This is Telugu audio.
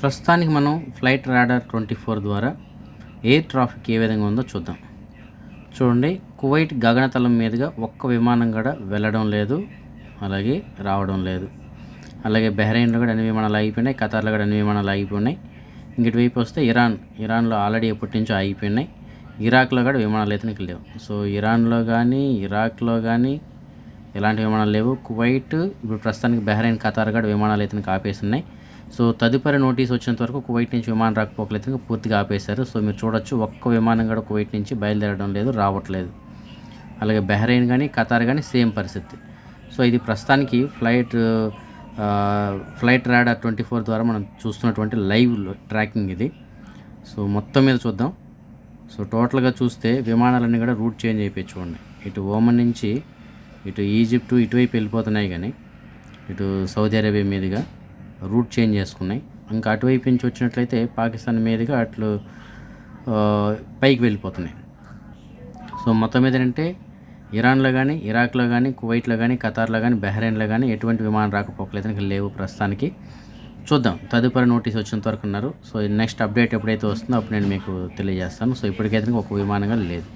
ప్రస్తుతానికి మనం ఫ్లైట్ రాడార్ ట్వంటీ ఫోర్ ద్వారా ఎయిర్ ట్రాఫిక్ ఏ విధంగా ఉందో చూద్దాం. చూడండి కువైట్ గగనతలం మీదుగా ఒక్క విమానం కూడా వెళ్ళడం లేదు అలాగే రావడం లేదు. అలాగే బహ్రెయిన్లో కూడా అన్ని విమానాలు ఆగిపోయినాయి ఖతార్లో కూడా అన్ని విమానాలు ఆగిపోయినాయి. ఇంకటి వైపు వస్తే ఇరాన్ ఇరాన్లో ఆల్రెడీ ఎప్పటి నుంచో ఆగిపోయినాయి. ఇరాక్లో కూడా విమానాలు అయితే నీకు లేవు. సో ఇరాన్లో కానీ ఇరాక్లో కానీ ఎలాంటి విమానాలు లేవు. కువైట్ ఇప్పుడు ప్రస్తుతానికి బెహ్రైన్ ఖతార్ కూడా విమానాలు అయితే ఆపేస్తున్నాయి. సో తదుపరి నోటీస్ వచ్చినంత వరకు కువైట్ నుంచి విమానం రాకపోకలేదు పూర్తిగా ఆపేశారు. సో మీరు చూడొచ్చు ఒక్క విమానం కూడా కువైట్ నుంచి బయలుదేరడం లేదు రావట్లేదు. అలాగే బహ్రెయిన్ కానీ ఖతార్ కానీ సేమ్ పరిస్థితి. సో ఇది ప్రస్తుతానికి flight flight radar twenty four ద్వారా మనం చూస్తున్నటువంటి లైవ్ ట్రాకింగ్ ఇది. సో మొత్తం మీద చూద్దాం. సో టోటల్గా చూస్తే విమానాలన్నీ కూడా రూట్ చేంజ్ అయిపోయి ఇటు ఓమన్ నుంచి ఇటు ఈజిప్టు ఇటువైపు వెళ్ళిపోతున్నాయి కానీ ఇటు సౌదీ అరేబియా మీదుగా. రూట్ చేంజ్ చేసుకున్నాయి. ఇంకా అటువైపు నుంచి వచ్చినట్లయితే పాకిస్తాన్ మీదుగా అట్లు పైకి వెళ్ళిపోతున్నాయి. సో మొత్తం మీద ఏంటంటే ఇరాన్లో కానీ ఇరాక్లో కానీ కువైట్లో కానీ ఖతార్లో కానీ బహ్రెయిన్లో కానీ ఎటువంటి విమానం రాకపోకలేదు ఇంకా లేవు ప్రస్తుతానికి. చూద్దాం. తదుపరి నోటీస్ వచ్చేంత వరకు ఉన్నారు. సో నెక్స్ట్ అప్డేట్ ఎప్పుడైతే వస్తుందో అప్పుడు నేను మీకు తెలియజేస్తాను. సో ఇప్పటికైతే ఒక విమానంగా లేదు.